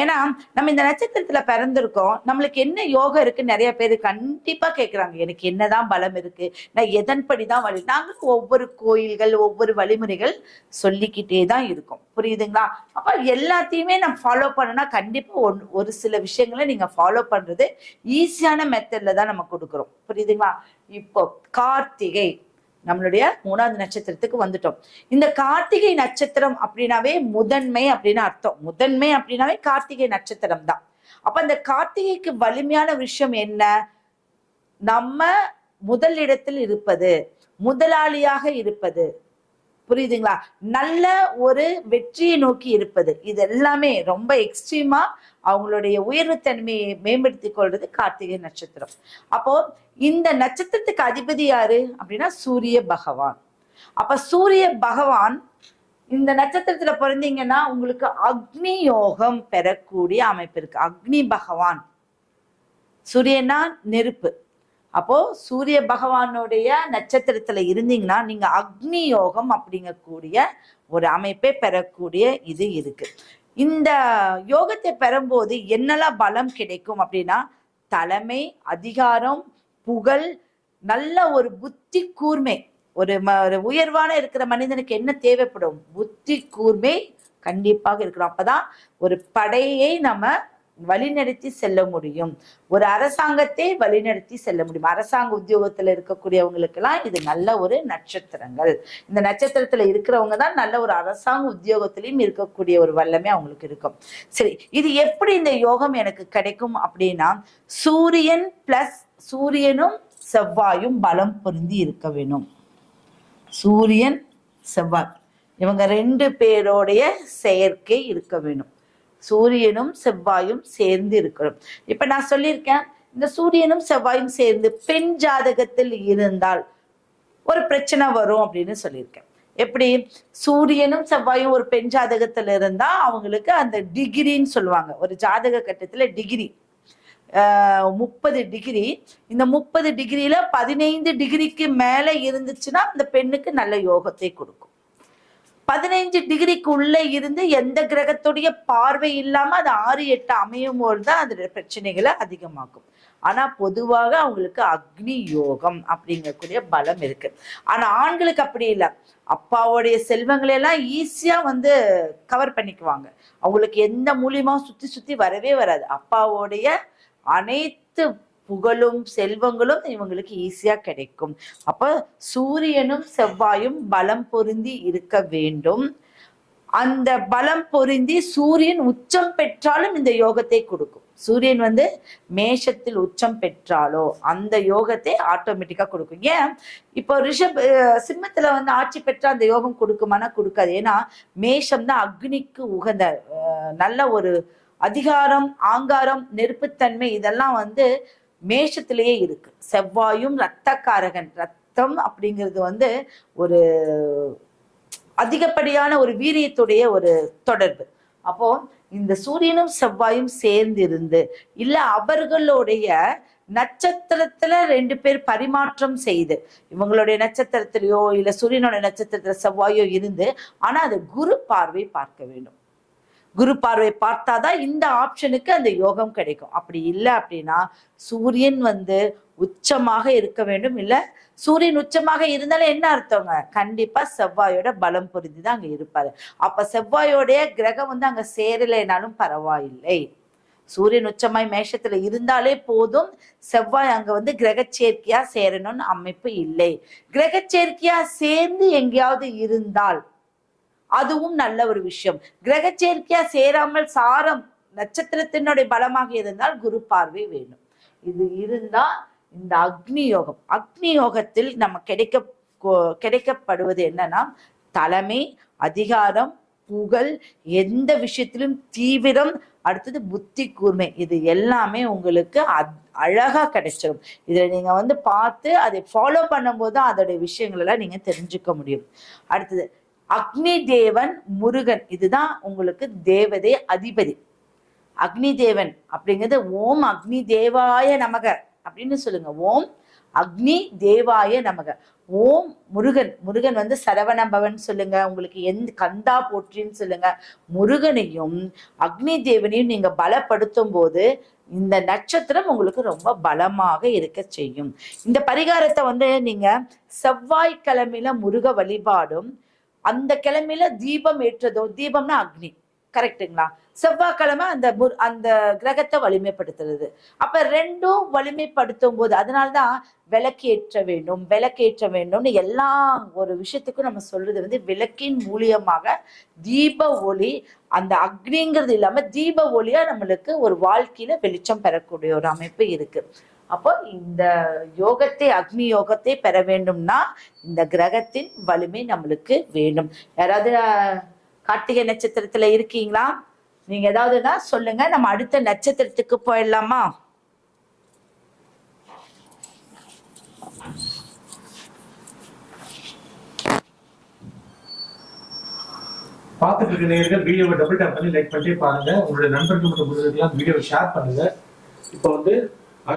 ஏன்னா நம்ம இந்த நட்சத்திரத்துல பிறந்திருக்கோம். நம்மளுக்கு என்ன யோகம் இருக்கு? நிறைய பேர் கண்டிப்பா கேட்கிறாங்க எனக்கு என்னதான் பலம் இருக்கு? நான் எதன்படி தான் வழி? நாங்களுக்கு ஒவ்வொரு கோயில்கள் ஒவ்வொரு வழிமுறைகள் சொல்லிக்கிட்டே தான் இருக்கோம். புரியுதுங்களா? அப்ப எல்லாத்தையுமே நம்ம ஃபாலோ பண்ணனா கண்டிப்பா ஒன் ஒரு சில விஷயங்களை நீங்க ஃபாலோ பண்றது ஈஸியான மெத்தட்ல தான் நம்ம கொடுக்குறோம். புரியுதுங்களா? இப்போ கார்த்திகை. நம்மளுடைய மூணாவது நட்சத்திரத்துக்கு வந்துட்டோம். இந்த கார்த்திகை நட்சத்திரம் அப்படின்னாவே முதன்மை அப்படின்னு அர்த்தம். முதன்மை அப்படின்னாவே கார்த்திகை நட்சத்திரம் தான். அப்ப இந்த கார்த்திகைக்கு வலிமையான விஷயம் என்ன? நம்ம முதல் இடத்தில் இருப்பது முதலாளியாக இருப்பது. புரியுதுங்களா? நல்ல ஒரு வெற்றியை நோக்கி இருப்பது. இது எல்லாமே ரொம்ப எக்ஸ்ட்ரீமா அவங்களுடைய உயர்வு தன்மையை மேம்படுத்திக் கொள்றது கார்த்திகை நட்சத்திரம். அப்போ இந்த நட்சத்திரத்துக்கு அதிபதி யாரு? அப்படின்னா சூரிய பகவான். அப்ப சூரிய பகவான் இந்த நட்சத்திரத்துல பிறந்தீங்கன்னா உங்களுக்கு அக்னி யோகம் பெறக்கூடிய அமைப்பு இருக்கு. அக்னி பகவான். சூரியனா நெருப்பு. அப்போ சூரிய பகவானுடைய நட்சத்திரத்துல இருந்தீங்கன்னா நீங்க அக்னி யோகம் அப்படிங்கக்கூடிய ஒரு அமைப்பை பெறக்கூடிய இது இருக்கு. இந்த யோகத்தை பெறும்போது என்னெல்லாம் பலம் கிடைக்கும் அப்படின்னா தலைமை அதிகாரம் புகழ் நல்ல ஒரு புத்தி கூர்மை. ஒரு ம- ஒரு உயர்வான இருக்கிற மனிதனுக்கு என்ன தேவைப்படும்? புத்தி கூர்மை கண்டிப்பாக இருக்கணும். அப்பதான் ஒரு படையை நம்ம வழிநடத்தி செல்ல முடியும். ஒரு அரசாங்கத்தை வழிநடத்தி செல்ல முடியும். அரசாங்க உத்தியோகத்துல இருக்கக்கூடியவங்களுக்கு எல்லாம் இது நல்ல ஒரு நட்சத்திரங்கள். இந்த நட்சத்திரத்துல இருக்கிறவங்க தான் நல்ல ஒரு அரசாங்க உத்தியோகத்திலையும் இருக்கக்கூடிய ஒரு வல்லமை அவங்களுக்கு இருக்கும். சரி இது எப்படி இந்த யோகம் எனக்கு கிடைக்கும் அப்படின்னா சூரியன் பிளஸ் சூரியனும் செவ்வாயும் பலம் பொருந்தி இருக்க வேணும். சூரியன் செவ்வாய் இவங்க ரெண்டு பேரோடைய செயற்கை இருக்க வேணும். சூரியனும் செவ்வாயும் சேர்ந்து இருக்கணும் இப்ப நான் சொல்லியிருக்கேன் இந்த சூரியனும் செவ்வாயும் சேர்ந்து பெண் ஜாதகத்தில் இருந்தால் ஒரு பிரச்சனை வரும் அப்படின்னு சொல்லியிருக்கேன். எப்படி? சூரியனும் செவ்வாயும் ஒரு பெண் ஜாதகத்துல இருந்தா அவங்களுக்கு அந்த டிகிரின்னு சொல்லுவாங்க. ஒரு ஜாதக கட்டத்துல டிகிரி. முப்பது டிகிரி. இந்த முப்பது டிகிரியில பதினைந்து டிகிரிக்கு மேல இருந்துச்சுன்னா அந்த பெண்ணுக்கு நல்ல யோகத்தை கொடுக்கும். பதினைஞ்சு டிகிரிக்கு உள்ளே இருந்து எந்த கிரகத்துடைய பார்வை இல்லாமல் அது ஆறு எட்டு அமையும் போது தான் அதோட பிரச்சனைகளை அதிகமாக்கும். ஆனால் பொதுவாக அவங்களுக்கு அக்னி யோகம் அப்படிங்கக்கூடிய பலம் இருக்கு. ஆனால் ஆண்களுக்கு அப்படி இல்லை. அப்பாவுடைய செல்வங்களையெல்லாம் ஈஸியாக வந்து கவர் பண்ணிக்குவாங்க. அவங்களுக்கு எந்த மூலியமாக சுற்றி சுற்றி வரவே வராது. அப்பாவோடைய அனைத்து புகழும் செல்வங்களும் இவங்களுக்கு ஈஸியா கிடைக்கும். அப்ப சூரியனும் செவ்வாயும் பலம் பொருந்தி இருக்க வேண்டும். அந்த பலம் பொருந்தி சூரியன் உச்சம் பெற்றாலும் இந்த யோகத்தை கொடுக்கும். சூரியன் வந்து மேஷத்தில் உச்சம் பெற்றாலோ அந்த யோகத்தை ஆட்டோமேட்டிக்கா கொடுக்கும். ஏன்? இப்போ ரிஷப் சிம்மத்துல வந்து ஆட்சி பெற்றா அந்த யோகம் கொடுக்குமானா கொடுக்காது. ஏன்னா மேஷம் தான் அக்னிக்கு உகந்த அஹ் நல்ல ஒரு அதிகாரம் ஆங்காரம் நெருப்புத்தன்மை இதெல்லாம் வந்து மேஷத்திலேயே இருக்கு. செவ்வாயும் ரத்தக்காரகன் ரத்தம் அப்படிங்கிறது வந்து ஒரு அதிகப்படியான ஒரு வீரியத்துடைய ஒரு தொடர்பு. அப்போ இந்த சூரியனும் செவ்வாயும் சேர்ந்து இருந்து இல்ல அவர்களுடைய நட்சத்திரத்துல ரெண்டு பேர் பரிமாற்றம் செய்து இவங்களுடைய நட்சத்திரத்திலேயோ இல்ல சூரியனோட நட்சத்திரத்துல செவ்வாயோ இருந்து ஆனா அது குரு பார்வை பார்க்க வேண்டும். குரு பார்வை பார்த்தாதான் இந்த ஆப்ஷனுக்கு அந்த யோகம் கிடைக்கும். அப்படி இல்லை அப்படின்னா சூரியன் வந்து உச்சமாக இருக்க வேண்டும். இல்லை சூரியன் உச்சமாக இருந்தாலும் என்ன அர்த்தங்க? கண்டிப்பா செவ்வாயோட பலம் பொருந்தி தான் அங்க இருப்பாரு. அப்ப செவ்வாயோடைய கிரகம் வந்து அங்க சேரலைனாலும் பரவாயில்லை. சூரியன் உச்சமாய் மேஷத்துல இருந்தாலே போதும். செவ்வாய் அங்க வந்து கிரக சேர்க்கையா சேரணும்னு அமைப்பு இல்லை. கிரக சேர்க்கையா சேர்ந்து எங்கேயாவது இருந்தால் அதுவும் நல்ல ஒரு விஷயம். கிரக சேர்க்கையா சேராமல் சாரம் நட்சத்திரத்தினுடைய பலமாக இருந்தால் குரு பார்வை வேணும். இது இருந்தா இந்த அக்னி யோகம் அக்னி யோகத்தில் நம்ம கிடைக்க கிடைக்கப்படுவது என்னன்னா தலைமை அதிகாரம் புகழ் எந்த விஷயத்திலும் தீவிரம் அடுத்தது புத்தி கூர்மை. இது எல்லாமே உங்களுக்கு அத்- அழகா கிடைச்சிடும் இதுல நீங்க வந்து பார்த்து அதை ஃபாலோ பண்ணும்போது அதோடைய விஷயங்கள் எல்லாம் நீங்க தெரிஞ்சுக்க முடியும். அடுத்தது அக்னி தேவன் முருகன். இதுதான் உங்களுக்கு தேவதை அதிபதி. அக்னி தேவன் அப்படிங்கிறது ஓம் அக்னி தேவாய நமக அப்படின்னு சொல்லுங்க. ஓம் அக்னி தேவாய நமக. ஓம் முருகன். முருகன் வந்து சரவணபவன் சொல்லுங்க. உங்களுக்கு எந்த கந்தா போற்றின்னு சொல்லுங்க. முருகனையும் அக்னி தேவனையும் நீங்க பலப்படுத்தும் போது இந்த நட்சத்திரம் உங்களுக்கு ரொம்ப பலமாக இருக்க செய்யும். இந்த பரிகாரத்தை வந்து நீங்க செவ்வாய்க்கிழமையில முருக வழிபாடும் அந்த கிழமையில தீபம் ஏற்றதோ தீபம்னா அக்னி. கரெக்டுங்களா செவ்வாய்க்கிழமை அந்த மு- அந்த கிரகத்தை வலிமைப்படுத்துறது. அப்ப ரெண்டும் வலிமைப்படுத்தும் போது அதனால்தான் விளக்கேற்ற வேண்டும் விளக்கேற்ற வேண்டும்னு எல்லா ஒரு விஷயத்துக்கும் நம்ம சொல்றது வந்து விளக்கின் மூலியமாக தீப ஒளி அந்த அக்னிங்கிறது இல்லாம தீப ஒளியா நம்மளுக்கு ஒரு வாழ்க்கையில வெளிச்சம் பெறக்கூடிய ஒரு அமைப்பு இருக்கு. அப்போ இந்த யோகத்தை அக்னி யோகத்தை பெற வேண்டும்னா இந்த கிரகத்தின் வலிமை நம்மளுக்கு வேண்டும். யாராவது கார்த்திகை நட்சத்திரத்துல இருக்கீங்களா? நீங்க ஏதாவதுன்னா சொல்லுங்க. நம்ம அடுத்த நட்சத்திரத்துக்கு போயிடலாமா? பார்த்துட்டு இருக்க நேர்கள் வீடியோவை டபுள் டேப் பண்ணி லைக் பண்ணிட்டே பாருங்க. உங்களுடைய நண்பர்கள் மற்றும் வீடியோவை ஷேர் பண்ணுங்க. இப்போ வந்து